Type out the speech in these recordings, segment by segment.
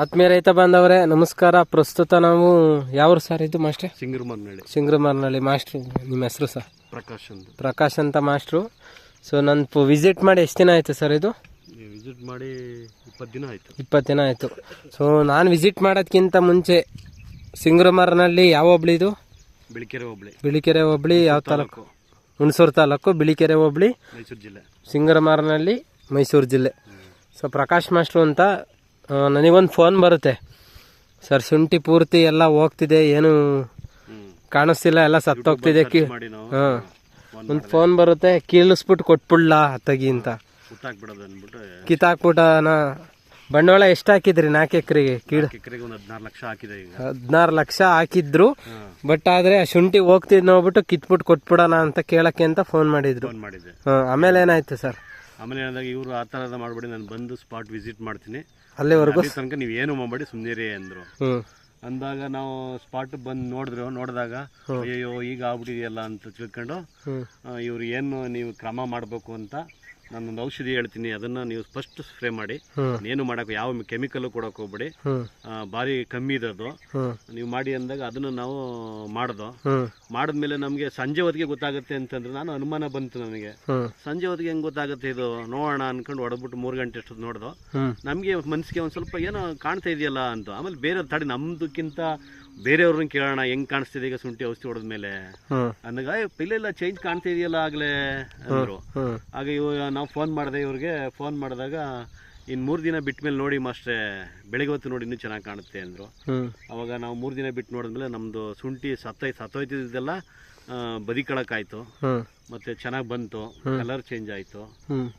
ಆತ್ಮೀಯ ರೈತ ಬಾಂಧವರೇ ನಮಸ್ಕಾರ. ಪ್ರಸ್ತುತ ನಾವು ಯಾವ ಸರ್ ಇದು ಮಾಸ್ಟರ್? ಸಿಂಗ್ರಮರ್ನಳ್ಳಿ. ಸಿಂಗ್ರಮರ್ನಳ್ಳಿ ಮಾಸ್ಟ್ರು. ನಿಮ್ಮ ಹೆಸರು ಸರ್? ಪ್ರಕಾಶ್ ಅಂತ. ಪ್ರಕಾಶ್ ಅಂತ ಮಾಸ್ಟ್ರು. ಸೊ ನಾನು ವಿಸಿಟ್ ಮಾಡಿ ಎಷ್ಟು ದಿನ ಆಯಿತು ಸರ್ ಇದು? ವಿಸಿಟ್ ಮಾಡಿ ಇಪ್ಪತ್ತು ದಿನ ಆಯಿತು. ಇಪ್ಪತ್ತು ದಿನ ಆಯಿತು. ಸೊ ನಾನು ವಿಸಿಟ್ ಮಾಡೋದಕ್ಕಿಂತ ಮುಂಚೆ ಸಿಂಗ್ರಮರ್ನಳ್ಳಿ ಯಾವ ಹೋಬ್ಳಿ ಇದು? ಬಿಳಿಕೆರೆ ಹೋಬಳಿ. ಬಿಳಿಕೆರೆ ಹೋಬ್ಳಿ ಯಾವ ತಾಲೂಕು? ಹುಣಸೂರು ತಾಲೂಕು ಬಿಳಿಕೆರೆ ಹೋಬ್ಳಿ. ಮೈಸೂರು ಜಿಲ್ಲೆ. ಸಿಂಗರಮಾರನಹಳ್ಳಿ ಮೈಸೂರು ಜಿಲ್ಲೆ. ಸೊ ಪ್ರಕಾಶ್ ಮಾಸ್ಟ್ರು ಅಂತ ನನಗೊಂದು ಫೋನ್ ಬರುತ್ತೆ. ಸರ್ ಶುಂಠಿ ಪೂರ್ತಿ ಎಲ್ಲ ಹೋಗ್ತಿದೆ ಏನು ಕಾಣಿಸ್ತಿಲ್ಲ ಎಲ್ಲ ಸತ್ತೋಗ್ತಿದೆ. ಕಿ ಹಾಂ. ಒಂದು ಫೋನ್ ಬರುತ್ತೆ ಕೀಳಿಸ್ಬಿಟ್ಟು ಕೊಟ್ಬಿಡ್ಲಾ ತಗಿ ಅಂತ. ಹುಟ್ಟಾಕ್ಬಿಡೋದು ಅಂದ್ಬಿಟ್ಟು. ಕಿತ್ತಾಕ್ಬಿಟ್ಟ ನಾ ಬಂಡವಾಳ ಎಷ್ಟು ಹಾಕಿದ್ರಿ ನಾಲ್ಕು ಎಕರೆಗೆ? ಕೀಳು ಹದಿನಾರು ಲಕ್ಷ ಹಾಕಿದೆ ಈಗ. ಹದಿನಾರು ಲಕ್ಷ ಹಾಕಿದ್ರು ಬಟ್ ಆದರೆ ಆ ಶುಂಠಿ ಹೋಗ್ತಿದ್ ನೋಡ್ಬಿಟ್ಟು ಕಿತ್ಬಿಟ್ಟು ಕೊಟ್ಬಿಡೋಣ ಅಂತ ಕೇಳಕ್ಕೆ ಅಂತ ಫೋನ್ ಮಾಡಿದ್ರು. ಹಾಂ ಆಮೇಲೆ ಏನಾಯ್ತು ಸರ್ ಆಮೇಲೆ ಏನಾದಾಗ ಇವರು ಆ ಥರದ ಮಾಡಬೇಡಿ ನಾನು ಬಂದು ಸ್ಪಾಟ್ ವಿಸಿಟ್ ಮಾಡ್ತೀನಿ. ಅಲ್ಲಿವರೆಗೂ? ಅಲ್ಲಿ ತನಕ ನೀವು ಏನು ಮಾಡಬೇಡಿ ಸುಮ್ಮನೆ ಅಂದರು. ಅಂದಾಗ ನಾವು ಸ್ಪಾಟ್ ಬಂದು ನೋಡಿದ್ರು ನೋಡಿದಾಗ ಅಯ್ಯೋ ಈಗ ಆಗ್ಬಿಟ್ಟಿದೆಯಲ್ಲ ಅಂತ ತಿಳ್ಕೊಂಡು ಇವ್ರು ಏನು ನೀವು ಕ್ರಮ ಮಾಡಬೇಕು ಅಂತ ನಾನೊಂದು ಔಷಧಿ ಹೇಳ್ತೀನಿ ಅದನ್ನ ನೀವು ಫಸ್ಟ್ ಸ್ಪ್ರೇ ಮಾಡಿ. ಏನು ಮಾಡಕ್ ಯಾವ ಕೆಮಿಕಲ್ ಕೊಡಕ್ ಹೋಗ್ಬೇಡಿ. ಬಾರಿ ಭಾರಿ ಕಮ್ಮಿ ಇದ್ದು ನೀವು ಮಾಡಿ ಅಂದಾಗ ಅದನ್ನ ನಾವು ಮಾಡ್ದೋ. ಮಾಡಿದ್ಮೇಲೆ ನಮಗೆ ಸಂಜೆ ಹೊತ್ತಿಗೆ ಗೊತ್ತಾಗುತ್ತೆ ಅಂತಂದ್ರೆ ನಾನು ಅನುಮಾನ ಬಂತು ನನಗೆ. ಸಂಜೆ ಹೊತ್ತಿಗೆ ಹೆಂಗ್ ಗೊತ್ತಾಗುತ್ತೆ ಇದು? ನೋಡೋಣ ಅನ್ಕೊಂಡು ಹೊಡೆದ್ಬಿಟ್ಟು ಮೂರ್ ಗಂಟೆ ಅಷ್ಟೊತ್ತು ನೋಡ್ದು. ನಮ್ಗೆ ನಮಗೆ ಮನಸ್ಸಿಗೆ ಒಂದು ಸ್ವಲ್ಪ ಏನೋ ಕಾಣ್ತಾ ಇದೆಯಲ್ಲ ಅಂತ. ಆಮೇಲೆ ಬೇರೆ ತಡಿ ನಮ್ದಕ್ಕಿಂತ ಬೇರೆಯವ್ರನ್ನ ಕೇಳೋಣ ಹೆಂಗ್ ಕಾಣಿಸ್ತಿದೆ ಈಗ ಶುಂಠಿ ಔಷಧಿ ಹೊಡೆದ ಮೇಲೆ? ಅಂದಾಗ "ಏ, ಇಲ್ಲ ಚೇಂಜ್ ಕಾಣ್ತಾ ಇದೆಯಲ್ಲ ಆಗ್ಲೇ ಅಂದ್ರು. ಆಗ ಇವಾಗ ನಾವು ಫೋನ್ ಮಾಡಿದೆ ಇವ್ರಿಗೆ ಫೋನ್ ಮಾಡಿದಾಗ ಇನ್ ಮೂರು ದಿನ ಬಿಟ್ಟ ಮೇಲೆ ನೋಡಿ ಮಾಸ್ಟ್ರೆ ಬೆಳಿಗ್ಗೆ ಹೊತ್ತು ನೋಡಿ ಇನ್ನೂ ಚೆನ್ನಾಗಿ ಕಾಣುತ್ತೆ ಅಂದ್ರು. ಅವಾಗ ನಾವು ಮೂರು ದಿನ ಬಿಟ್ಟು ನೋಡಿದ್ಮೇಲೆ ನಮ್ಮದು ಶುಂಠಿ ಸತ್ತೈ ಸತ್ತೋಯ್ತಿದ್ದೆಲ್ಲ ಬದಿ ಕಳಕಾಯ್ತು. ಮತ್ತೆ ಚೆನ್ನಾಗಿ ಬಂತು. ಕಲರ್ ಚೇಂಜ್ ಆಯಿತು.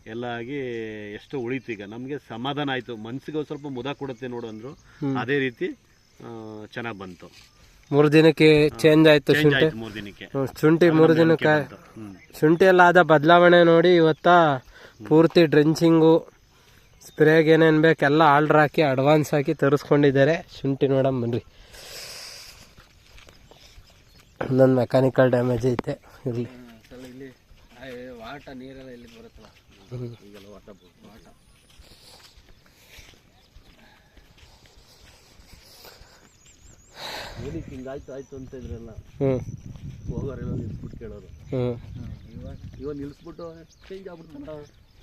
ಎಲ್ಲ ಆಗಿ ಎಷ್ಟೋ ಉಳಿತು ಈಗ. ನಮಗೆ ಸಮಾಧಾನ ಆಯಿತು. ಮನಸ್ಸಿಗೆ ಒಂದು ಸ್ವಲ್ಪ ಮುದ ಕೊಡುತ್ತೆ ನೋಡು ಅಂದ್ರು. ಅದೇ ರೀತಿ ಚೆನ್ನಾಗಿ ಬಂತು. ಮೂರು ದಿನಕ್ಕೆ ಚೇಂಜ್ ಆಯ್ತು ಶುಂಠಿ? ಮೂರು ದಿನಕ್ಕೆ. ಶುಂಠಿ ಮೂರು ದಿನಕ್ಕೆ ಶುಂಠಿ ಎಲ್ಲ ಆದ ಬದಲಾವಣೆ ನೋಡಿ ಇವತ್ತ ಪೂರ್ತಿ ಡ್ರೆಂಚಿಂಗು ಸ್ಪ್ರೇಗೆ ಏನೇನು ಬೇಕೆಲ್ಲ ಎಲ್ಲ ಆರ್ಡ್ರ್ ಹಾಕಿ ಅಡ್ವಾನ್ಸ್ ಹಾಕಿ ತರಿಸ್ಕೊಂಡಿದ್ದಾರೆ. ಶುಂಠಿ ನೋಡಮ್ ಬನ್ರಿ. ನನ್ನ ಮೆಕ್ಯಾನಿಕಲ್ ಡ್ಯಾಮೇಜ್ ಐತೆ. ಇರಲಿ. ಏನಕ್ಕೆ ಹಿಂಗಾಯ್ತು ಆಯ್ತು ಅಂತ ಇದ್ರಲ್ಲ ಹ್ಞೂ ಹೋಗೋರೆಲ್ಲ ನಿಲ್ಸ್ಬಿಟ್ಟು ಕೇಳೋರು. ಹ್ಞೂ ಇವಾಗ ನಿಲ್ಸ್ಬಿಟ್ಟು ಚೇಂಜ್ ಆಗ್ಬಿಡ್ತಾರ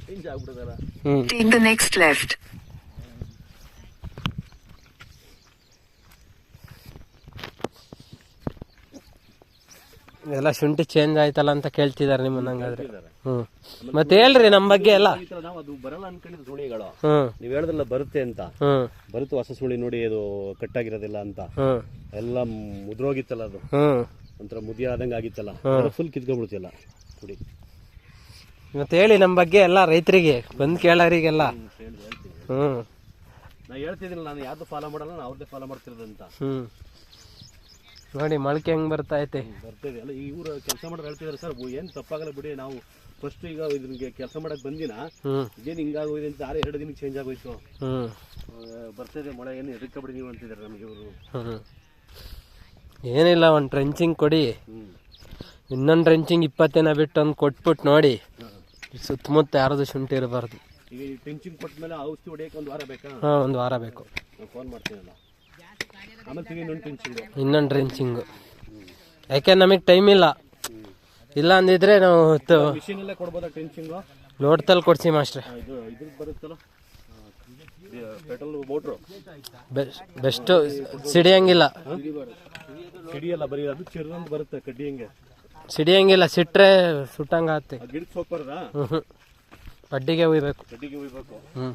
ಚೇಂಜ್ ಆಗ್ಬಿಡ್ತಾರ ಹ್ಞೂ Take ನೆಕ್ಸ್ಟ್ left. ಎಲ್ಲ ಶುಂಠಿ ಚೇಂಜ್ ಆಯ್ತಲ್ಲ ಅಂತ ಕೇಳ್ತಿದಾರೆ ನಿಮ್ಮನ್ನ ಹಂಗಾದ್ರೆ. ಹ್ಮ್. ಮತ್ತೆ ಹೇಳ್ರಿ ನಮ್ಮ ಬಗ್ಗೆ ಎಲ್ಲ. ಈ ನಾವು ಅದು ಬರಲ್ಲ ಅನ್ಕೊಂಡಿದ್ದು ಸುಳಿಗಳು. ಹ್ಮ್. ನೀವು ಹೇಳಿದ್ರಲ್ಲ ಬರುತ್ತೆ ಅಂತ. ಬರುತ್ತೆ ಹೊಸ ಸುಳಿ ನೋಡಿ ಅದು ಕಟ್ಟಾಗಿರೋದಿಲ್ಲ ಅಂತ. ಎಲ್ಲ ಮುದ್ರೋಗಿತ್ತಲ್ಲ ಅದು. ಒಂಥರ ಮುದಿ ಆದಂಗೆ ಆಗಿತ್ತಲ್ಲ ಫುಲ್ ಕಿತ್ಕೊಂಡ್ಬಿಡ್ತಿಲ್ಲ ಕುಡಿ ಮತ್ತೆ ಹೇಳಿ ನಮ್ಮ ಬಗ್ಗೆ ಎಲ್ಲ ರೈತರಿಗೆ ಬಂದು ಕೇಳೋರಿಗೆಲ್ಲ. ಹ್ಮ್ ಹೇಳ್ತೀನಿ. ಹ್ಮ್. ನಾ ಹೇಳ್ತಿದ್ದೀನಿ ನಾನು ಯಾವ್ದು ಫಾಲೋ ಮಾಡಲ್ಲ ನಾನು ಅವ್ರದ್ದೇ ಫಾಲೋ ಮಾಡ್ತಿರೋದಂತ ಹ್ಞೂ ನೋಡಿ ಮೊಳಕೆ ಹೆಂಗೆ ಬರ್ತಾ ಐತೆ. ಬರ್ತಿದೆ ಅಲ್ಲ ಇವರು ಕೆಲಸ ಮಾಡೋರು ಹೇಳ್ತಿದಾರೆ ಸರ್ ಏನು ತಪ್ಪಾಗಲ್ಲ ಬಿಡಿ ನಾವು ಫಸ್ಟ್ ಈಗ ಇದ್ರಿಗೆ ಕೆಲಸ ಮಾಡಕ್ ಬಂದಿನ? ಇದೇನು ಹಿಂಗಾಗೋಗಿದೆ ಅಂತ ಆರು ಎರಡು ದಿನಕ್ಕೆ ಚೇಂಜ್ ಆಗೋಯ್ತು. ಬರ್ತಿದೆ ಮೊಳೆ ಏನು ಎದಕ್ಕೆ ಬಿಡಿ ನೀವು? ಅಂತಿದ್ದಾರೆ ನಮಗೆ ಇವರು. ಏನಿಲ್ಲ ಒಂದು ಟ್ರೆಂಚಿಂಗ್ ಕೊಡಿ. ಇನ್ನೊಂದು ಟ್ರೆಂಚಿಂಗ್ ಇಪ್ಪತ್ತೇನ ಬಿಟ್ಟು ಒಂದು ಕೊಟ್ಬಿಟ್ಟು ನೋಡಿ. ಸುತ್ತಮುತ್ತ ಯಾರ್ದು ಶುಂಠಿ ಇರಬಾರ್ದು. ಈಗ ಟ್ರೆಂಚಿಂಗ್ ಕೊಟ್ಟ ಮೇಲೆ ಔಷಧಿ ಹೊಡಿಯೋಕೆ ಒಂದು ವಾರ ಬೇಕಾ? ಹಾಂ ಒಂದು ವಾರ ಬೇಕು. ಫೋನ್ ಮಾಡ್ತೀನಲ್ಲ. ಇನ್ನೊಂದು ಡ್ರಿಂಚಿಂಗು ಯಾಕೆ ನಮಗೆ ಟೈಮ್ ಇಲ್ಲ. ಇಲ್ಲ ಅಂದಿದ್ರೆ ನಾವು ಲೋಡ್ತಲ್ಲಿ ಕೊಡ್ಸಿ ಮಾಸ್ಟ್ರೆ. ಬೆಸ್ಟು ಸಿಡಿಯಂಗಿಲ್ಲ. ಸಿಡಿಯಲ್ಲ ಬರೀ ಅದು ಚಿರ್ರಂದು ಬರುತ್ತೆ ಕಡ್ಡಿ ಹಂಗೆ ಸಿಡಿಯಂಗಿಲ್ಲ ಸಿಟ್ರೆ ಸುಟ್ಟಂಗ ಆ ಗಿಡಕ್ಕೆ ಹೋಗ್ಬಾರ್ದಾ ಹ್ಞೂ ಹ್ಞೂ ಬಡ್ಡಿಗೆ ಹ್ಮ್.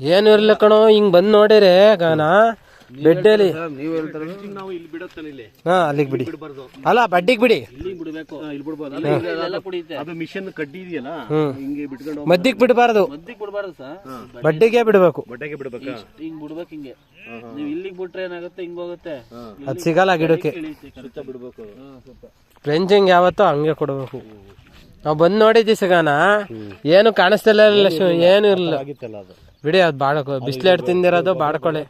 ಏನು ಇರ್ಲಿ ಕಣೋ ಹಿಂಗೆ ಬಂದು ನೋಡಿರಿ ಗಾನ ಬೆಡ್ಡಲ್ಲಿ. ನೀವು ಹೇಳ್ತಾರೆ ನಾವು ಇಲ್ಲಿ ಬಿಡುತ್ತಾನೆ ಇಲ್ಲಿ. ಹಾಂ ಅಲ್ಲಿಗೆ ಬಿಡಿ. ಬಿಡಬಾರ್ದು. ಅಲ್ಲ ಬಡ್ಡಿಗೆ ಬಿಡಿ. ಇಲ್ಲಿ ಬಿಡಬೇಕು. ಇಲ್ಲಿ ಕುಡಿಯುತ್ತೆ. ಅದು ಮಿಷನ್ ಕಡ್ಡಿ ಇದೆಯಲ್ಲ? ಹಿಂಗೆ ಬಿಟ್ಕೊಂಡು ಮದ್ದಿಗೆ ಬಿಡಬಾರ್ದು. ಮದ್ದಿಗೆ ಬಿಡಬಾರ್ದು ಸರ್. ಬಡ್ಡಿಗೆ ಬಿಡಬೇಕು. ಬಡ್ಡಿಗೆ ಬಿಡ್ಬೇಕಾ? ಹಿಂಗ್ ಬಿಡ್ಬೇಕು ಹಿಂಗೆ. ನೀವು ಇಲ್ಲಿಗೆ ಬಿಟ್ರೆ ಏನಾಗುತ್ತೆ? ಹಿಂಗೆ ಹೋಗುತ್ತೆ. ಅದು ಸಿಗಲ್ಲ ಗಿಡಕ್ಕೆ. ಸುತ್ತ ಬಿಡ್ಬೇಕು. ಫ್ರೆಂಚಿಂಗ್ ಯಾವತ್ತೋ ಹಂಗೆ ಕೊಡಬೇಕು. ನಾವು ಬಂದು ನೋಡಿದ್ವಿ ಸಿಗಾನ. ಏನು ಕಾಣಿಸ್ತಿಲ್ಲ ಇಲ್ಲ ಏನು ಇರಲಿಲ್ಲ ಆಗಿತ್ತಲ್ಲ ಅದು. ಬಿಡಿ ಅದು ಬಾಡ ಬಿಸ್ಲೇಟ್ ತಿಂದಿರೋದು ಬಾಡ್ಕೊಳ್ಳಿ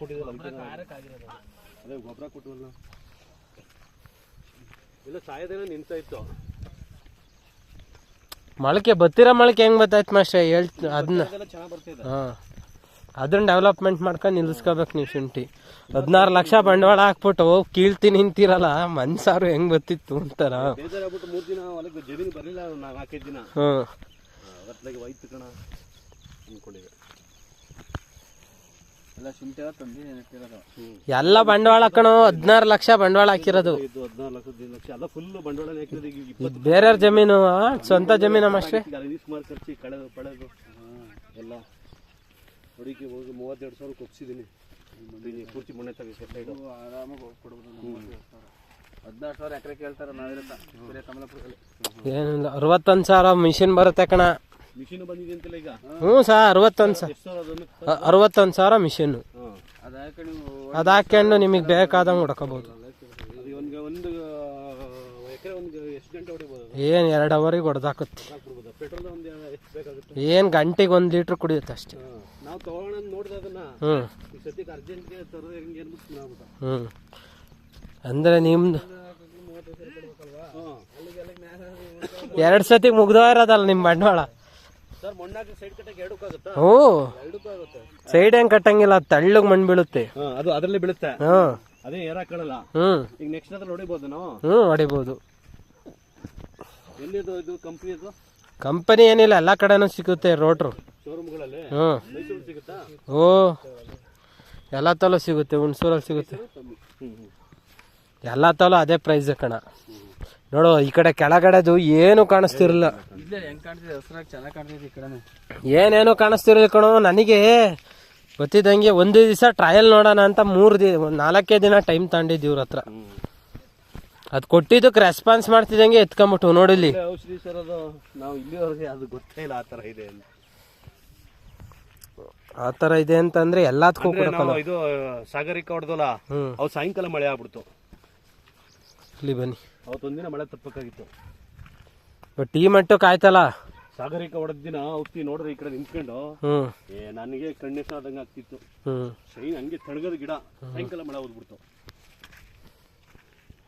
ಮೊಳಕೆ ಬತ್ತಿರೋ ಮೊಳಕೆ ಹೆಂಗ್ ಬತ್ತಾಯ್ತು ಮಾಸ್ಟ್ರೆ? ಹೇಳ್ತ ಅದನ್ನ ಹಾಂ. ಅದನ್ನ ಡೆವಲಪ್ಮೆಂಟ್ ಮಾಡ್ಕೊಂಡು ನಿಲ್ಲಿಸ್ಕೋಬೇಕು ನೀವು ಶುಂಠಿ. ಹದಿನಾರು ಲಕ್ಷ ಬಂಡವಾಳ ಹಾಕ್ಬಿಟ್ಟು ಕೀಳ್ತಿ ನಿಂತಿರಲ್ಲ ಮನ್ಸಾರು ಹೆಂಗ್ ಬತ್ತಿತ್ತು ಅಂತಾರ. ಬೇಜಾರಾಗ್ಬಿಟ್ಟು ಮೂರು ದಿನ ಹೊಲಕ್ಕೆ ಜಮೀನು ಬರಲಿಲ್ಲ ನಾವು ನಾಲ್ಕೈದು ದಿನ ಹ್ಮ್ ಅವತ್ತಾಗೆ ಹೋಯ್ತು ಕಣ ಅಂದ್ಕೊಂಡಿದ್ದೆ ಎಲ್ಲ ಬಂಡವಾಳ ಹಾಕೋಣ ಹದಿನಾರು ಲಕ್ಷ ಬಂಡವಾಳ ಹಾಕಿರೋದು. ಇದು ಹದಿನಾರು ಲಕ್ಷ ಹದಿನೈದು ಲಕ್ಷ ಎಲ್ಲ ಫುಲ್ ಬಂಡವಾಳ ಹಾಕಿರೋದು. ಈಗ ಇದು ಬೇರೆಯವ್ರ ಜಮೀನು? ಸ್ವಂತ ಜಮೀನು ಅಷ್ಟೇ ಎಲ್ಲ ಹುಡುಗಿ ಹೋಗಿ ಮೂವತ್ತೆರಡು ಸಾವಿರ ಕೊಪ್ಸಿದ್ದೀನಿ ಪೂರ್ತಿ ಮನೆ ತಗೋಕೆ ಸೈಡು ಆರಾಮಾಗಿ ಹೋಗ್ಕೊಡ್ಬೋದು ಹದಿನಾರು ಸಾವಿರ ಎಕರೆ ಕೇಳ್ತಾರೆ ನಾವಿರತ್ತ? ಬೇರೆ ಕಮಲಾಪುರದಲ್ಲಿ. ಏನಿಲ್ಲ ಅರವತ್ತೊಂದು ಸಾವಿರ ಮಿಷಿನ್ ಬರುತ್ತೆ ಕಣ. ಮಿಷಿನ್ ಬಂದಿದೆ ಅಂತಲ್ಲ ಈಗ? ಹ್ಞೂ ಸರ್ ಅರವತ್ತೊಂದು ಸಾವಿರ ಎಷ್ಟು ಸಾವಿರ ಅದನ್ನು? ಅರವತ್ತೊಂದು ಸಾವಿರ ಮಿಷಿನ್ನು ಅದು ಯಾಕೆ ನೀವು ಅದು ಹಾಕ್ಕೊಂಡು ನಿಮಗೆ ಬೇಕಾದಂಗೆ ಹೊಡ್ಕೋಬೋದು. ಅದು ಒಂದು ಒಂದು ಎಕರೆ ಒಂದು ಎಷ್ಟು ಗಂಟೆ ಹೊಡಿಬೋದು ಏನು ಎರಡು ಅವರಿಗೆ ಹೊಡೆದಾಕತ್ತಿ. ಹಾಕ್ಬಿಡ್ಬೋದು ಪೆಟ್ರೋಲ್ ಒಂದು ಎಷ್ಟು ಬೇಕಾಗುತ್ತೆ? ಏನು ಗಂಟೆಗೆ ಒಂದು ಲೀಟ್ರ್ ಕುಡಿಯುತ್ತೆ ಅಷ್ಟೇ. ಹಾಂ. ನಾವು ತಗೊಳ್ಳೋಣ ಅಂತ ನೋಡಿದೆ ಅದನ್ನ. ಹ್ಞೂ. ಈ ಸದ್ಯಕ್ಕೆ ಅರ್ಜೆಂಟ್ಗೆ ತರೋದು ಹೆಂಗೆ ಅನ್ಬಿಟ್ಟು ಮಾಡ್ಬಿಟ್ಟ ಹ್ಞೂ. ಅಂದರೆ ನಿಮ್ದು ಎರಡು ಸತಿ ಮುಗ್ದೋ ಇರೋದಲ್ಲ ನಿಮ್ಮ ಬಂಡವಾಳ? ಮಣ್ಣಾಕಿ ಸೈಡ್ ಹೆಂಗ್ ಕಟ್ಟಂಗಿಲ್ಲ ತಳ್ಳಗ್ ಮಣ್ಣು ಬೀಳುತ್ತೆ ಅದು ಅದರಲ್ಲಿ ಬೀಳುತ್ತೆ. ಅದೇ ಈಗ ನೆಕ್ಸ್ಟ್ ಅದ್ರ ಹೊಡಿಬೋದು ನಾವು? ಹ್ಞೂ ಹೊಡಿಬೋದು. ಎಲ್ಲಿದು ಇದು ಕಂಪ್ನಿ ಇದು? ಕಂಪನಿ ಏನಿಲ್ಲ ಎಲ್ಲ ಕಡೆನೂ ಸಿಗುತ್ತೆ ರೋಟ್ರು. ಶೋರೂಮ್ಗಳಲ್ಲಿ ಸಿಗುತ್ತಾ? ಓ ಎಲ್ಲ ತಲೂ ಸಿಗುತ್ತೆ ಹುಣಸೂರಲ್ಲಿ ಸಿಗುತ್ತೆ. ಎಲ್ಲ ತಲೂ ಅದೇ ಪ್ರೈಸ್ ಕಣ. ನೋಡು ಈ ಕಡೆ ಕೆಳಗಡೆದು ಏನು ಕಾಣಿಸ್ತಿರಲಿಲ್ಲ. ಇಲ್ಲೇ ಹೆಂಗ್ ಕಾಣ್ತಿದೆ? ಹಸ್ರಾಗಿ ಚೆನ್ನಾಗಿ ಕಾಣ್ತಿದೆ ಈ ಕಡೆನೂ. ಏನೇನು ಕಾಣಿಸ್ತಿರಲಿಲ್ಲ ಕಣೋ ನನಗೆ ಗೊತ್ತಿದ್ದಂಗೆ ಒಂದು ದಿವಸ ಟ್ರಯಲ್ ನೋಡೋಣ ಅಂತ ಮೂರು ದಿ ನಾಲ್ಕೇ ದಿನ ಟೈಮ್ ತಗೊಂಡಿದ್ದು ಇವ್ರ ಹತ್ರ. ಅದ್ ಕೊಟ್ಟಿದ್ದಕ್ಕೆ ರೆಸ್ಪಾನ್ಸ್ ಮಾಡ್ತಿದ್ದಂಗೆ ಎತ್ಕೊಂಬಿಟ್ಟು ನೋಡಿಲ್ಲಿ. ಆತರ ಔಷಧಿ ಸರ್ ಅದು ನಾವು ಇಲ್ಲಿವರೆಗೆ ಅದು ಗೊತ್ತೇ ಇಲ್ಲ ಆ ಥರ ಇದೆ ಅಂತ. ಆ ಥರ ಇದೆ ಅಂತಂದ್ರೆ ಎಲ್ಲದಕ್ಕೂ ಅಂದ್ರೆ ನಾವು ಇದು ಸಾಗರಿಕ ಹೊಡೆದಲ್ಲ ಅವು ಸಾಯಂಕಾಲ ಮಳೆ ಆಗ್ಬಿಡ್ತು. ಇಲ್ಲಿ ಬನ್ನಿ. ಅವತ್ತೊಂದಿನ ಮಳೆ ತಪ್ಪಕ್ಕಾಗಿತ್ತು. ಬಟ್ ಈ ಕಾಯ್ತಲ್ಲ? ಆಯ್ತಲ್ಲ ಸಾಗರಿಕ ಹೊಡೆದ ದಿನ ಔಷಧಿ ನೋಡಿದ್ರೆ ಈ ಕಡೆ ನಿಂತ್ಕೊಂಡು ಏ ನನಗೆ ಕಣ್ಣೆಸ ಆದಂಗೆ ಆಗ್ತಿತ್ತು. ಶೈನ್ ಹಂಗೆ ತಣಗದ ಗಿಡ ಸಾಯಂಕಾಲ ಮಳೆ ಓದ್ಬಿಡ್ತು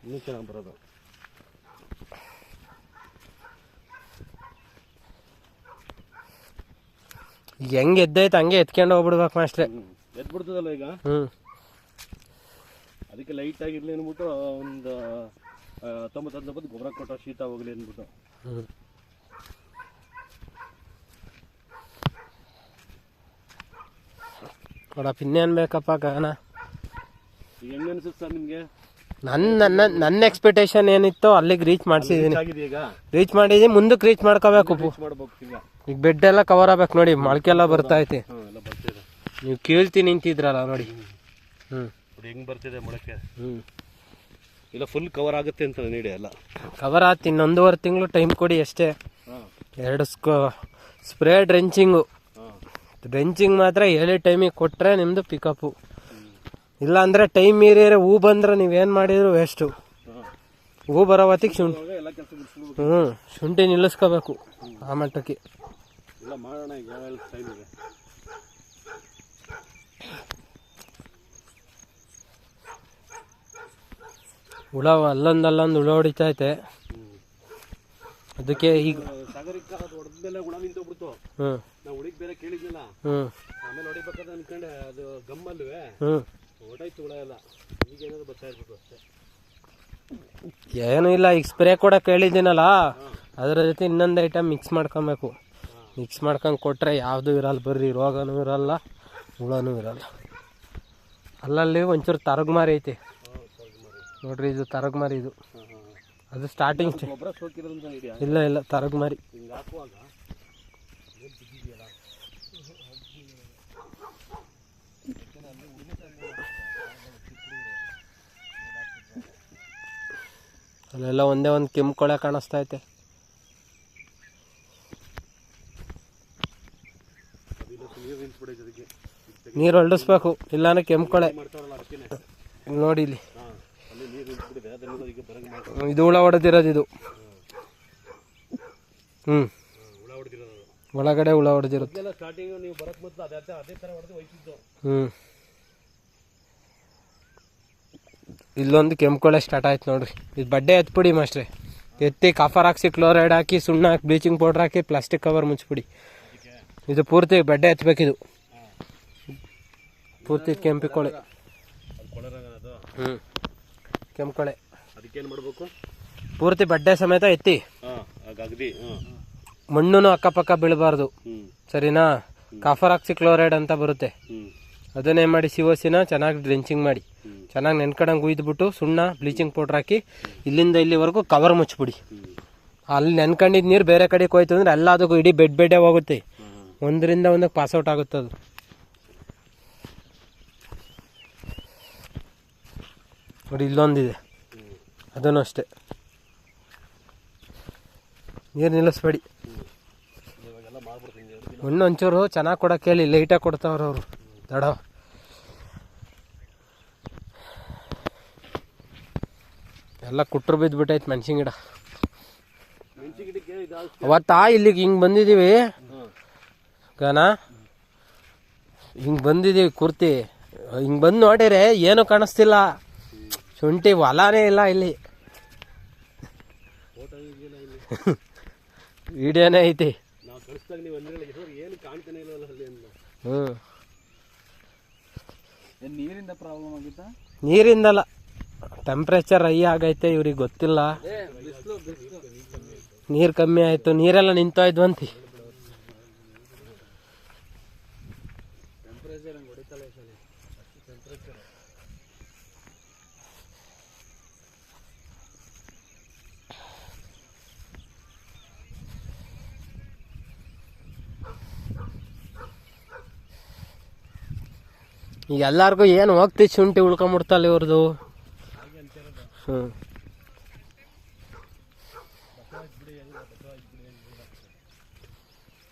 ಇನ್ನೂ ಚೆನ್ನಾಗಿ ಬರೋದು. ಹೆಂಗ್ ಎದ್ದೈತೆ ಹಂಗೆ ಎತ್ಕೊಂಡು ಹೋಗ್ಬಿಡ್ಬೇಕು ಮಾಸ್ಟ್ರೆ. ಎದ್ ಎದ್ಬಿಡ್ತದಲ್ಲ ಈಗ? ಅದಕ್ಕೆ ಲೈಟ್ ಆಗಿರ್ಲಿ ಅಂದ್ಬಿಟ್ಟು ಒಂದು ಹತ್ತೊಂಬತ್ತು ಹತ್ತೊಂಬತ್ತು ಗೊಬ್ಬರ ಕೊಟ್ಟ ಶೀತ ಹೋಗ್ಲಿ ಅಂದ್ಬಿಟ್ಟು. ನೋಡಪ್ಪ ಇನ್ನೇನು ಬೇಕಪ್ಪ ಗಗನ ಹೆಂಗೆ ಅನ್ಸುತ್ತೆ ಸರ್ ನಿಮಗೆ? ನನ್ನ ನನ್ನ ನನ್ನ ಎಕ್ಸ್ಪೆಕ್ಟೇಷನ್ ಏನಿತ್ತು ಅಲ್ಲಿಗೆ ರೀಚ್ ಮಾಡಿಸಿದ್ದೀನಿ ರೀಚ್ ಮಾಡಿದ್ದೀನಿ ಮುಂದಕ್ಕೆ ರೀಚ್ ಮಾಡ್ಕೋಬೇಕು ಈಗ. ಬೆಡ್ ಎಲ್ಲ ಕವರ್ ಆಗ್ಬೇಕು ನೋಡಿ ಮೊಳಕೆಲ್ಲ ಬರ್ತಾ ಐತೆ. ನೀವು ಕೇಳ್ತಿ ನಿಂತಿದ್ರಲ್ಲ ನೋಡಿ. ಹ್ಞೂ ಹೆಂಗೆ ಬರ್ತಿದೆ ಮೊಳಕೆ? ಹ್ಞೂ ಇಲ್ಲ ಫುಲ್ ಕವರ್ ಆಗುತ್ತೆ ಅಂತ ನೀಡಿ ಅಲ್ಲ. ಕವರ್ ಆತು ಇನ್ನೊಂದೂವರೆ ತಿಂಗಳು ಟೈಮ್ ಕೊಡಿ ಅಷ್ಟೇ. ಎರಡು ಸ್ಕೋ ಸ್ಪ್ರೇ ಡ್ರೆಂಚಿಂಗು ಡ್ರೆಂಚಿಂಗ್ ಮಾತ್ರ ಹೇಳಿ ಟೈಮಿಗೆ ಕೊಟ್ಟರೆ ನಿಮ್ಮದು ಪಿಕಪ್ಪು ಇಲ್ಲ ಅಂದರೆ ಟೈಮ್ ಮೀರಿದ್ರೆ ಹೂ ಬಂದ್ರೆ ನೀವೇನು ಮಾಡಿದ್ರು ವೇಸ್ಟು ಹಾಂ. ಹೂ ಬರೋ ಹೊತ್ತಿಗೆ ಶುಂಠಿ ಹ್ಞೂ ಶುಂಠಿ ನಿಲ್ಲಿಸ್ಕೋಬೇಕು ಆ ಮಟ್ಟಕ್ಕೆ ಇಲ್ಲ ಮಾಡೋಣ ಈಗ ಯಾವೆಲ್ಲ ಟೈಮ್ ಇದೆ ಹುಳ ಅಲ್ಲೊಂದು ಅಲ್ಲೊಂದು ಹುಳ ಹೊಡಿತೈತೆ ಅದಕ್ಕೆ ಈಗ ಸಾಗರಿಕ ಅದು ಹೊಡೆದ್ಮೇಲೆ ಹುಳ ನಿಂತೋಗ್ಬಿಡ್ತು. ಹ್ಞೂ ನಾವು ಹುಳಿಗೆ ಬೇರೆ ಕೇಳಿದ್ನಲ್ಲ. ಹ್ಞೂ ಆಮೇಲೆ ಹೊಡಿಬೇಕಾದ್ರೆ ಅನ್ಕೊಂಡೆ ಅದು ಗಮ್ಮಲ್ವೇ ಹ್ಞೂ ಹೊಡಾಯ್ತು ಹುಳ ಎಲ್ಲ. ಈಗ ಏನಾದ್ರು ಬರ್ತಾ ಇರ್ಬೇಕು ಅಷ್ಟೇ. ಏನೂ ಇಲ್ಲ ಈಗ ಸ್ಪ್ರೇ ಕೂಡ ಕೇಳಿದ್ದೀನಲ್ಲ. ಅದರ ಜೊತೆ ಇನ್ನೊಂದು ಐಟಮ್ ಮಿಕ್ಸ್ ಮಾಡ್ಕೊಬೇಕು. ಮಿಕ್ಸ್ ಮಾಡ್ಕೊಂಡು ಕೊಟ್ಟರೆ ಯಾವುದೂ ಇರಲ್ಲ ಬರ್ರಿ ರೋಗನೂ ಇರಲ್ಲ ಹುಳನೂ ಇರಲ್ಲ. ಅಲ್ಲಲ್ಲಿ ಒಂಚೂರು ತರಗ್ಮಾರಿ ಐತೆ. ನೋಡ್ರಿ ಇದು ತರಗ್ಮಾರಿ ಇದು. ಹಾಂ ಹಾಂ ಅದು ಸ್ಟಾರ್ಟಿಂಗ್ ಇಲ್ಲ ಇಲ್ಲ ತರಗ್ಮಾರಿ. ಮರಿ ಅಲ್ಲೆಲ್ಲ ಒಂದೇ ಒಂದು ಕೆಮ್ಮು ಕೊಳೆ ಕಾಣಿಸ್ತಾ ಐತೆ ನೀರು ಹೊಲ್ಡಿಸ್ಬೇಕು ಇಲ್ಲಾಂದ್ರೆ ಕೊಳೆ ನೋಡಿ ಇಲ್ಲಿ. ಇದು ಹುಳ ಹೊಡೆದಿರೋದು ಇದು. ಹ್ಞೂ ಒಳಗಡೆ ಹುಳ ಹೊಡೆದಿರುತ್ತೆ ಹ್ಞೂ ಇಲ್ಲೊಂದು ಕೆಂಪುಕೊಳೆ ಸ್ಟಾರ್ಟ್ ಆಯ್ತು ನೋಡ್ರಿ. ಇದು ಬಡ್ಡೆ ಎತ್ಬಿಡಿ ಮಾಸ್ಟ್ರೆ. ಎತ್ತಿ ಕಾಫರ್ ಹಾಕ್ಸಿ ಕ್ಲೋರೈಡ್ ಹಾಕಿ ಸುಣ್ಣ ಹಾಕಿ ಬ್ಲೀಚಿಂಗ್ ಪೌಡ್ರ್ ಹಾಕಿ ಪ್ಲಾಸ್ಟಿಕ್ ಕವರ್ ಮುಚ್ಚಿಬಿಡಿ. ಇದು ಪೂರ್ತಿ ಬಡ್ಡೆ ಇದು ಪೂರ್ತಿ ಕೆಂಪಿ ಕೊಳೆ ಅದು ಕೊಳರಂಗ ಅದು. ಹ್ಞೂ ಕೆಂಪು ಕೊಳೆ ಅದಕ್ಕೇನು ಮಾಡಬೇಕು? ಪೂರ್ತಿ ಬಡ್ಡೆ ಸಮೇತ ಎತ್ತಿ. ಅಗದಿ ಮಣ್ಣು ಅಕ್ಕಪಕ್ಕ ಬೀಳಬಾರ್ದು. ಸರಿನಾ? ಕಾಫರಾಕ್ಸಿ ಕ್ಲೋರೈಡ್ ಅಂತ ಬರುತ್ತೆ. ಅದನ್ನೇ ಮಾಡಿ ಸಿವಸಿನ ಚೆನ್ನಾಗಿ ಡ್ರೆಂಚಿಂಗ್ ಮಾಡಿ. ಚೆನ್ನಾಗಿ ನೆನ್ಕಡಂಗೆ ಉಯ್ದುಬಿಟ್ಟು ಸುಣ್ಣ ಬ್ಲೀಚಿಂಗ್ ಪೌಡ್ರ್ ಹಾಕಿ ಇಲ್ಲಿಂದ ಇಲ್ಲಿವರೆಗೂ ಕವರ್ ಮುಚ್ಚಿಬಿಡಿ ಅಲ್ಲಿ ನೆನ್ಕಂಡಿದ್ದ ನೀರು ಬೇರೆ ಕಡೆಗೆ ಹೋಯ್ತು ಅಂದ್ರೆ ಎಲ್ಲದಕ್ಕೂ ಇಡೀ ಬೆಡ್ ಬೆಡ್ಡೆ ಹೋಗುತ್ತೆ. ಒಂದರಿಂದ ಒಂದಕ್ಕೆ ಪಾಸ್ಔಟ್ ಆಗುತ್ತೆ ಅದು ನೋಡಿ, ಇಲ್ಲೊಂದಿದೆ. ಅದನ್ನು ಅಷ್ಟೇ ನೀರು ನಿಲ್ಲಿಸ್ಬೇಡಿ. ಮಣ್ಣು ಒಂಚೂರು ಚೆನ್ನಾಗಿ ಕೊಡೋಕೆ ಹೇಳಿ ಲೈಟಾಗಿ ಕೊಡ್ತಾವ್ರ ಅವರು. ದಡ. ಎಲ್ಲ ಕುಟ್ರು ಬಿದ್ದುಬಿಟ್ಟೈತೆ ಮೆಣಸಿನ ಗಿಡ. ಅವತ್ತು ಇಲ್ಲಿಗೆ ಹಿಂಗೆ ಬಂದಿದ್ದೀವಿ ಗನ ಹಿಂಗೆ ಬಂದಿದ್ದೀವಿ ಕುರ್ತಿ. ಹಿಂಗೆ ಬಂದು ನೋಡಿರಿ ಏನೂ ಕಾಣಿಸ್ತಿಲ್ಲ. ಶುಂಠಿ ಹೊಲಾನೇ ಇಲ್ಲ ಇಲ್ಲಿ. ವಿಡಿಯೋನೇ ಐತಿ. ಅಂತ ನೀರಿಂದ ಪ್ರಾಬ್ಲಮ್ ಆಗಿತ್ತಾ? ನೀರಿಂದಲ್ಲ. ಟೆಂಪ್ರೇಚರ್ ಹೈ ಆಗೈತೆ ಇವ್ರಿಗೆ ಗೊತ್ತಿಲ್ಲ. ನೀರು ಕಮ್ಮಿ ಆಯಿತು ನೀರೆಲ್ಲ ನಿಂತಾಯಿದ್ವಂತೆ. ಟೆಂಪರೇಚರ್ ಹಂಗೆ ಹೊಡಿತಲ್ಲ ಈ ಸಲ ಅಷ್ಟು ಟೆಂಪರೇಚರ್ ಈಗ ಎಲ್ಲಾರ್ಗು ಏನು ಹೋಗ್ತಿ ಶುಂಠಿ ಉಳ್ಕೊಂಬಿಡ್ತಲ್ಲ ಇವ್ರದ್ದು ಹ್ಞೂ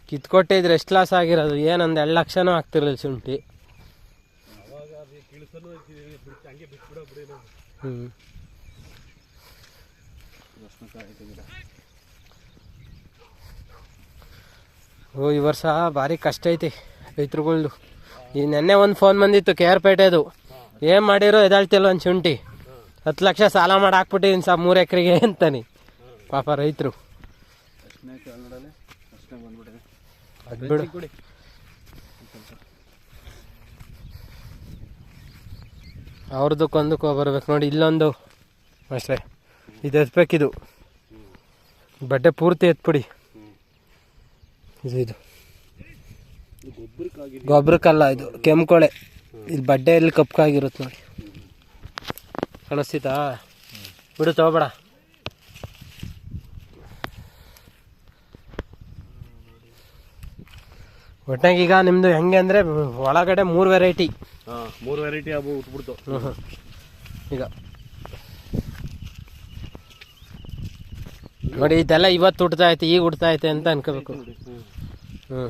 ಕಿತ್ಕೊಟ್ಟಿದ್ರೆ ಎಷ್ಟು ಲಾಸ್ ಆಗಿರೋದು? ಏನೊಂದು ಎರಡು ಲಕ್ಷನೂ ಆಗ್ತಿರಲಿಲ್ಲ ಶುಂಠಿ. ಹ್ಞೂ ಓ, ಈ ವರ್ಷ ಭಾರಿ ಕಷ್ಟ ಐತಿ ರೈತರುಗಳ್ದು. ಈ ನೆನ್ನೆ ಒಂದು ಫೋನ್ ಬಂದಿತ್ತು ಕೆ ಆರ್ ಪೇಟೆದು ಏನು ಮಾಡಿರೋ ಎದಾಳ್ತಿಲ್ಲ ಒಂದು ಶುಂಠಿ? ಹತ್ತು ಲಕ್ಷ ಸಾಲ ಮಾಡಿ ಹಾಕ್ಬಿಟ್ಟಿದ್ದೀನಿ ಸಾ ಮೂರು ಎಕರೆಗೆ ಅಂತಾನೆ. ಪಾಪ ರೈತರು. ಅವ್ರದ್ದು ಬಿಡು. ಬರ್ಬೇಕು ನೋಡಿ, ಇಲ್ಲೊಂದು. ಅಷ್ಟೇ. ಇದು ಎತ್ಬೇಕಿದು. ಬಟ್ಟೆ ಪೂರ್ತಿ ಎತ್ಬಿಡಿ. ಇದು ಇದು. ಗೊಬ್ಬರಕ್ಕಲ್ಲ ಇದು ಕೆಂಪುಕೊಳೆ. ಇದು ಬಡ್ಡೆಯಲ್ಲಿ ಕಪ್ಪಾಗಿರುತ್ತೆ ನೋಡಿ. ಕಾಣಿಸ್ತಿತಾ ಬಿಡು ತಗೋಬೇಡ. ಒಟ್ಟಾಗ ಈಗ ನಿಮ್ಮದು ಹೆಂಗೆ ಅಂದರೆ ಒಳಗಡೆ ಮೂರು ವೆರೈಟಿ ಹಾಂ ಮೂರು ವೆರೈಟಿ ಉಟ್ಬಿಡ್ತು ಈಗ. ನೋಡಿ ಇದೆಲ್ಲ ಇವತ್ತು ಹುಡ್ತಾ ಐತೆ ಈಗ ಹುಡ್ತಾ ಐತೆ ಅಂತ ಅನ್ಕೋಬೇಕು. ಹ್ಞೂ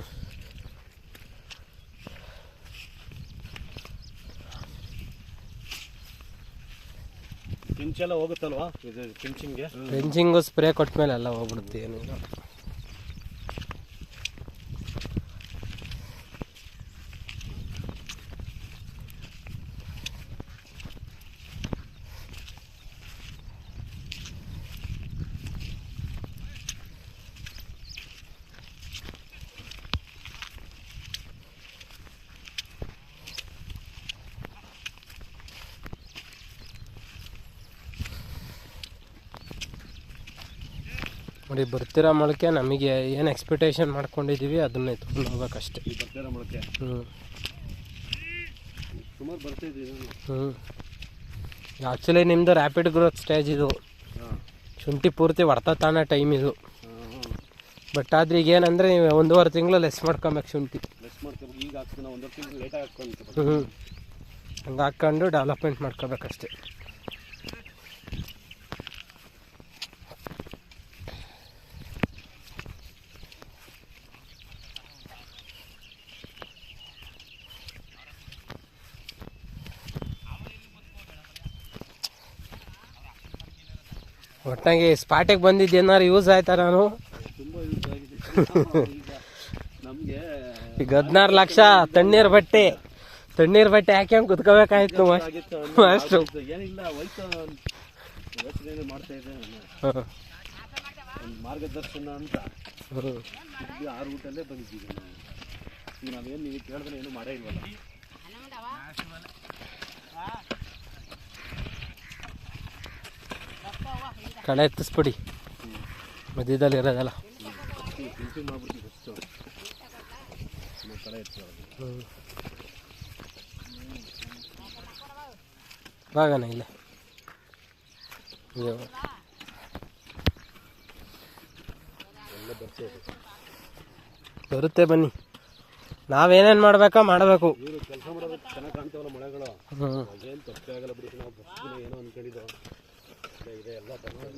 ಪಿಂಚೆಲ್ಲ ಹೋಗುತ್ತಲ್ವಾ? ಇದು ಪಿಂಚಿಂಗ್ಗೆ? ರೆಂಚಿಂಗು ಸ್ಪ್ರೇ ಕೊಟ್ಮೇಲೆ ಎಲ್ಲ ಹೋಗ್ಬಿಡುತ್ತೆ ಏನಿಲ್ಲ ನೋಡಿ ಬರ್ತಿರೋ ಮೊಳಕೆ ನಮಗೆ ಏನು ಎಕ್ಸ್ಪೆಕ್ಟೇಷನ್ ಮಾಡ್ಕೊಂಡಿದ್ದೀವಿ ಅದನ್ನೇ ಈ ಬರ್ತಾರ ಮೊಳಕೆ. ಹ್ಞೂ ಸುಮಾರು ಬರ್ತಿದ್ವಿ ಹ್ಞೂ ಆ್ಯಕ್ಚುಲಿ ನಿಮ್ಮದು ರ್ಯಾಪಿಡ್ ಗ್ರೋತ್ ಸ್ಟೇಜ್ ಇದು. ಹಾಂ. ಶುಂಠಿ ಪೂರ್ತಿ ಹೊಡ್ತಾ ತಾಣ ಟೈಮ್ ಇದು. ಬಟ್ ಆದ್ರೆ ಈಗ ಏನಂದರೆ ನೀವು ಒಂದೂವರೆ ತಿಂಗಳು ಲೆಸ್ ಮಾಡ್ಕೊಬೇಕು ಶುಂಠಿ. ಹ್ಞೂ ಹಂಗೆ ಹಾಕ್ಕೊಂಡು ಡೆವಲಪ್ಮೆಂಟ್ ಮಾಡ್ಕೋಬೇಕಷ್ಟೆ. ಒಟ್ಟಾಗಿ ಸ್ಪಾಟಿಗೆ ಬಂದಿದ್ದು ಏನಾರು ಯೂಸ್ ಆಯ್ತಾ ನಾನು? ಈಗ ಹದಿನಾರು ಲಕ್ಷ ತಣ್ಣೀರ್ ಬಟ್ಟೆ. ತಣ್ಣೀರ್ ಬಟ್ಟೆ ಹಾಕ್ಯಂಗ್ ಕುತ್ಕೋಬೇಕಾಯ್ತು ಮಾಸ್ಟ್ರು ಮಾರ್ಗದರ್ಶನ ಅಂತ. ಆರು ಊಟಲ್ಲೇ ಬಂದಿದ್ದೀವಿ ನಾವೇನು ನೀವು ಕೇಳಿದ್ರೆ ಏನು ಮಾಡೇ ಇಲ್ವಲ್ಲ. ಕಳೆ ಎತ್ತಿಸ್ಬಿಡಿ. ಮಧ್ಯದಲ್ಲಿ ಇರೋದಲ್ಲ. ಬಾಗಣ ಇಲ್ಲ. ಬರುತ್ತೆ ಬನ್ನಿ. ನಾವೇನೇನು ಮಾಡಬೇಕಾ ಮಾಡಬೇಕು. ಕೆಲಸ ಮಾಡೋದಕ್ಕೆ ಚೆನ್ನಾಗಿ ಮಳೆಗಳು ಏನು ಆಗಲ್ಲ ಬಿಡಿ ಏನೋ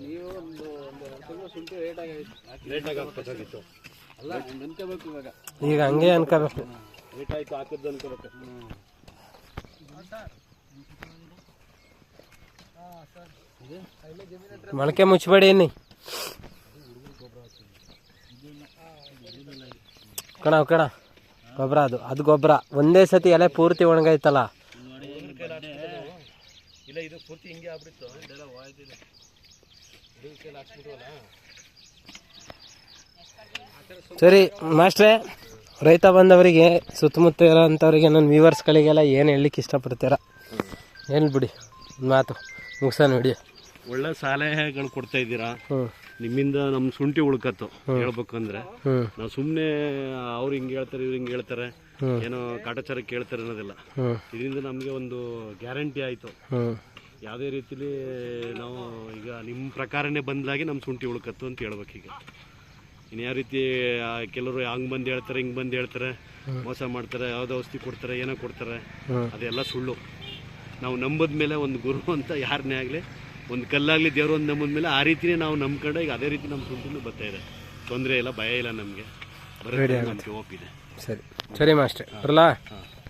ನೀವು ಒಂದು ಒಂದು ತಿಂಗಳು ಶುಂಠಿ ರೇಟಾಗಿ ಲೇಟಾಗಿ ಹಾಕ್ಬೇಕಾಗಿತ್ತು ಅಲ್ಲ ನೆನ್ಕೋಬೇಕು ಇವಾಗ ಈಗ ಹಂಗೆ ಅನ್ಕೋಬೇಕು ಲೇಟ್ ಆಯ್ತು ಹಾಕಿದ್ದು ಅನ್ಕೋಬೇಕು ಮೊಳಕೆ ಮುಚ್ಚಬೇಡಿ ಇನ್ನಿ ಕಣ ಕಣ. ಗೊಬ್ಬರ ಅದು. ಅದು ಗೊಬ್ಬರ ಒಂದೇ ಸತಿ ಎಲೆ ಪೂರ್ತಿ ಒಣಗೈತಲ್ಲ ಇಲ್ಲ ಇದು ಪೂರ್ತಿ ಹಿಂಗೆ ಆಗ್ಬಿಡ್ತು. ಇದೆಲ್ಲ ಹೋಯ್ತಿದೆ ಸರಿ ಮಾಸ್ಟ್ರೇ ರೈತ ಬಂದವರಿಗೆ ಸುತ್ತಮುತ್ತ ಇರೋಂಥವ್ರಿಗೆ ನನ್ನ ವ್ಯೂವರ್ಸ್ಗಳಿಗೆಲ್ಲ ಏನು ಹೇಳಲಿಕ್ಕೆ ಇಷ್ಟಪಡ್ತೀರಾ? ಹೇಳ್ಬಿಡಿ ಬಿಡಿ ಮಾತು ಮುಗಿಸೋಣ ವಿಡಿಯೋ ಒಳ್ಳೆ ಸಲಹೆಗಳು ಕೊಡ್ತಾ ಇದ್ದೀರಾ? ನಿಮ್ಮಿಂದ ನಮ್ಮ ಶುಂಠಿ ಉಳ್ಕತ್ತು ಹೇಳ್ಬೇಕಂದ್ರೆ ನಾವು ಸುಮ್ಮನೆ ಅವ್ರು ಹಿಂಗೆ ಹೇಳ್ತಾರೆ ಇವ್ರು ಹಿಂಗೆ ಹೇಳ್ತಾರೆ ಏನೋ ಕಾಟಾಚಾರ ಕೇಳ್ತಾರೆ ಅನ್ನೋದಿಲ್ಲ. ಇದರಿಂದ ನಮಗೆ ಒಂದು ಗ್ಯಾರಂಟಿ ಆಯಿತು. ಯಾವುದೇ ರೀತಿಲಿ ನಾವು ಈಗ ನಿಮ್ಮ ಪ್ರಕಾರನೇ ಬಂದಾಗೆ ನಮ್ಮ ಶುಂಠಿ ಉಳ್ಕತ್ತು ಅಂತ ಹೇಳ್ಬೇಕೀಗ ಇನ್ನು ಯಾವ ರೀತಿ ಕೆಲವರು ಹಂಗೆ ಬಂದು ಹೇಳ್ತಾರೆ ಹಿಂಗೆ ಬಂದು ಹೇಳ್ತಾರೆ ಮೋಸ ಮಾಡ್ತಾರೆ ಯಾವುದೋ ಔಷಧಿ ಕೊಡ್ತಾರೆ ಏನೋ ಕೊಡ್ತಾರೆ ಅದೆಲ್ಲ ಸುಳ್ಳು. ನಾವು ನಂಬದ ಮೇಲೆ ಒಂದು ಗುರು ಅಂತ ಯಾರನ್ನೇ ಆಗಲಿ ಒಂದು ಕಲ್ಲಾಗಲಿ ದೇವರು ಒಂದು ನಂಬಿದ ಮೇಲೆ ಆ ರೀತಿನೇ ನಾವು ನಂಬ್ಕೊಂಡು ಈಗ ಅದೇ ರೀತಿ ನಮ್ಮ ಶುಂಠಿನೂ ಬರ್ತಾ ಇದೆ. ತೊಂದರೆ ಇಲ್ಲ ಭಯ ಇಲ್ಲ ನಮಗೆ. ಬರೋದೇ ನಮಗೆ ಒಪ್ಪಿದೆ. ಸರಿ. ಸರಿ ಮಾಸ್ಟ್ರೆ. ಬರಲಾ? ಹಾಂ.